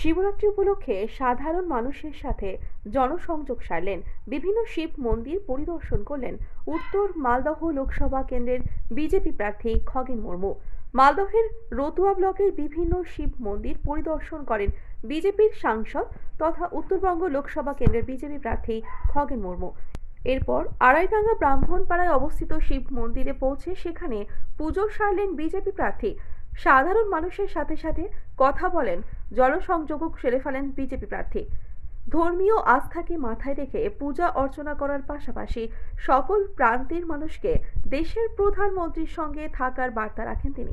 শিবরাত্রি উপলক্ষে সাধারণ মানুষের সাথে জনসংযোগ সারলেন। বিভিন্ন শিব মন্দির পরিদর্শন করলেন উত্তর মালদহ লোকসভা কেন্দ্রের বিজেপি প্রার্থী খগেন মুর্মু। মালদহের রতুয়া ব্লকের বিভিন্ন শিব মন্দির পরিদর্শন করেন বিজেপির সাংসদ তথা উত্তরবঙ্গ লোকসভা কেন্দ্রের বিজেপি প্রার্থী খগেন মুর্মু। এরপর আড়াইডাঙ্গা ব্রাহ্মণপাড়ায় অবস্থিত শিব মন্দিরে পৌঁছে সেখানে পুজো সারলেন বিজেপি প্রার্থী সাধারণ মানুষের সাথে সাথে কথা বলেন, জনসংযোগও সেরে ফেলেন বিজেপি প্রার্থী। ধর্মীয় আস্থাকে মাথায় রেখে পূজা অর্চনা করার পাশাপাশি সকল প্রান্তের মানুষকে দেশের প্রধানমন্ত্রীর সঙ্গে থাকার বার্তা রাখেন তিনি।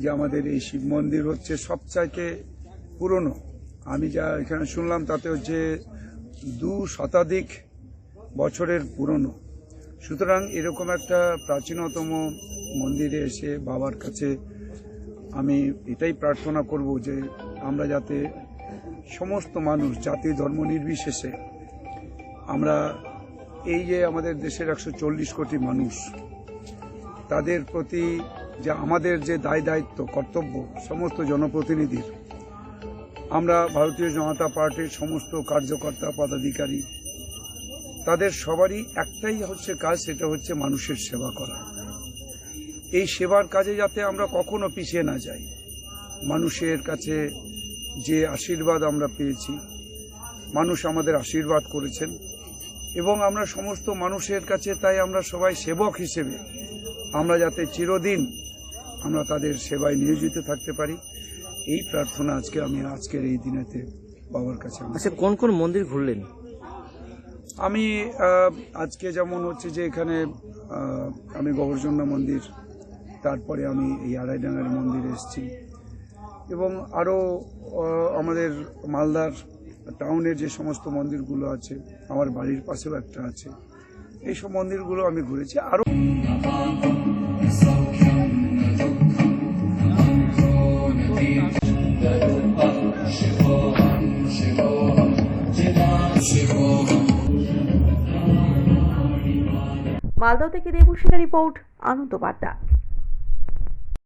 যে আমাদের এই শিব মন্দির হচ্ছে সবচাইতে পুরনো। আমি যা এখানে শুনলাম তাতে হচ্ছে দু শতাধিক বছরের পুরনো। সুতরাং এরকম একটা প্রাচীনতম মন্দিরে এসে বাবার কাছে আমি এটাই প্রার্থনা করব যে আমরা যাতে সমস্ত মানুষ, জাতি ধর্ম নির্বিশেষে আমরা এই যে আমাদের দেশের একশো চল্লিশ কোটি মানুষ, তাদের প্রতি যে আমাদের যে দায় দায়িত্ব, কর্তব্য, সমস্ত জনপ্রতিনিধির। আমরা ভারতীয় জনতা পার্টির সমস্ত কার্যকর্তা, পদাধিকারী, তাদের সবারই একটাই হচ্ছে কাজ, সেটা হচ্ছে মানুষের সেবা করা। এই সেবার কাজে যাতে আমরা কখনো পিছিয়ে না যাই। মানুষের কাছে যে আশীর্বাদ আমরা পেয়েছি, মানুষ আমাদের আশীর্বাদ করেছেন, এবং আমরা সমস্ত মানুষের কাছে তাই আমরা সবাই সেবক হিসেবে আমরা যাতে চিরদিন আমরা তাদের সেবায় নিয়োজিত থাকতে পারি? এই প্রার্থনা আজকে আমি আজকের এই দিনেতে বাবার কাছে আচ্ছা কোন কোন মন্দির ঘুরলেন? আমি আজকে যেমন হচ্ছে যে এখানে আমি গোবর্জন্না মন্দির তারপরে আমি এই আড়াইডাঙ্গার মন্দির এসেছি। এবং আরও আমাদের মালদার টাউনের যে সমস্ত মন্দিরগুলো আছে আমার বাড়ির পাশেও একটা আছে। এইসব মন্দিরগুলো আমি ঘুরেছি। আরও মালদহ থেকে দেবসেনা রিপোর্ট আনন্দ বার্তা।